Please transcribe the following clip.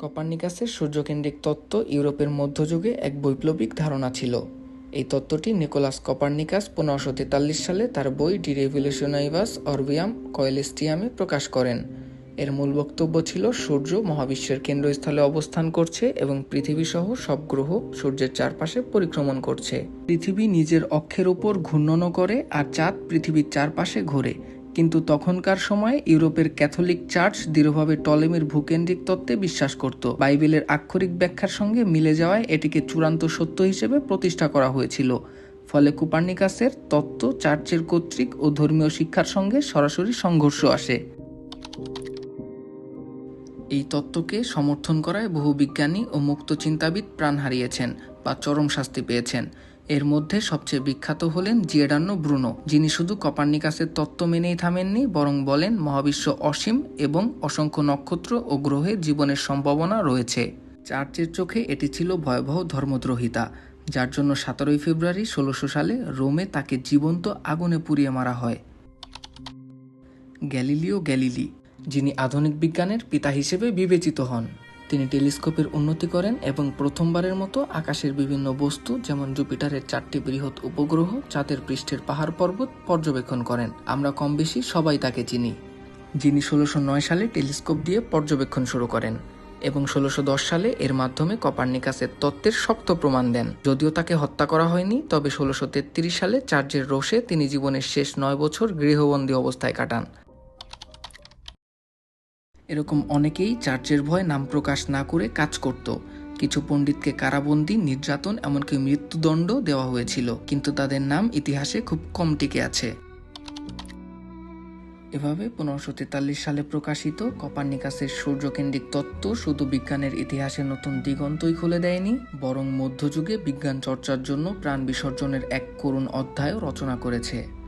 কপার্নিকাসের সূর্যকেন্দ্রিক তত্ত্ব ইউরোপের মধ্যযুগে এক বৈপ্লবিক ধারণা ছিল। এই তত্ত্বটি নিকোলাস কপার্নিকাস পনেরোশো তেতাল্লিশ সালে তার বই ডি রেভলিউশনাইভাস অরবিয়াম কয়েলেস্টিয়ামে প্রকাশ করেন। এর মূল বক্তব্য ছিল, সূর্য মহাবিশ্বের কেন্দ্রস্থলে অবস্থান করছে এবং পৃথিবী সহ সব গ্রহ সূর্যের চারপাশে পরিক্রমণ করছে। পৃথিবী নিজের অক্ষের উপর ঘূর্ণনও করে আর চাঁদ পৃথিবীর চারপাশে ঘোরে। কিন্তু তখনকার সময়ে ইউরোপের ক্যাথলিক চার্চ দৃঢ়ভাবে টলেমির ভূকেন্দ্রিক তত্ত্বে বিশ্বাস করত। বাইবেলের আক্ষরিক ব্যাখ্যার সঙ্গে মিলে যাওয়ায় এটিকে চূড়ান্ত সত্য হিসেবে প্রতিষ্ঠা করা হয়েছিল। ফলে কুপার্নিকাসের তত্ত্ব, চার্চের কর্তৃক ও ধর্মীয় শিক্ষার সঙ্গে সরাসরি সংঘর্ষ আসে। এই তত্ত্বকে সমর্থন করায় বহু বিজ্ঞানী ও মুক্ত চিন্তাবিদ প্রাণ হারিয়েছেন বা চরম শাস্তি পেয়েছেন। এর মধ্যে সবচেয়ে বিখ্যাত হলেন জিয়েডান্ন ব্রুনো, যিনি শুধু কপার্নিকাসের তত্ত্ব মেনেই থামেননি, বরং বলেন মহাবিশ্ব অসীম এবং অসংখ্য নক্ষত্র ও গ্রহে জীবনের সম্ভাবনা রয়েছে। চার্চের চোখে এটি ছিল ভয়াবহ ধর্মদ্রোহিতা, যার জন্য সতেরোই ফেব্রুয়ারি ষোলোশো সালে রোমে তাকে জীবন্ত আগুনে পুড়িয়ে মারা হয়। গ্যালিলিও গ্যালিলি, যিনি আধুনিক বিজ্ঞানের পিতা হিসেবে বিবেচিত হন। তিনি টেলিস্কোপের উন্নতি করেন এবং প্রথমবারের মতো আকাশের বিভিন্ন বস্তু, যেমন জুপিটারের চারটি বৃহৎ উপগ্রহ, চাঁদের পৃষ্ঠের পাহাড় পর্বত পর্যবেক্ষণ করেন। আমরা কম বেশি সবাই তাকে চিনি। যিনি ষোলোশো নয় সালে টেলিস্কোপ দিয়ে পর্যবেক্ষণ শুরু করেন এবং ষোলোশো দশ সালে এর মাধ্যমে কপার্নিকাসের তত্ত্বের শক্ত প্রমাণ দেন। যদিও তাকে হত্যা করা হয়নি, তবে ষোলোশো সালে চার্চের রোষে তিনি জীবনের শেষ নয় বছর গৃহবন্দী অবস্থায় কাটান। এরকম অনেকেই চার্চের ভয় নাম প্রকাশ না করে কাজ করত। কিছু পণ্ডিতকে কারাবন্দী, নির্যাতন, এমনকি মৃত্যুদণ্ড দেওয়া হয়েছিল, কিন্তু তাদের নাম ইতিহাসে খুব কম টিকে আছে। এভাবে পনেরোশো তেতাল্লিশ সালে প্রকাশিত কপার কপার্নিকাসের সূর্যকেন্দ্রিক তত্ত্ব শুধু বিজ্ঞানের ইতিহাসে নতুন দিগন্তই খুলে দেয়নি, বরং মধ্যযুগে বিজ্ঞান চর্চার জন্য প্রাণ বিসর্জনের এক করুণ অধ্যায়ও রচনা করেছে।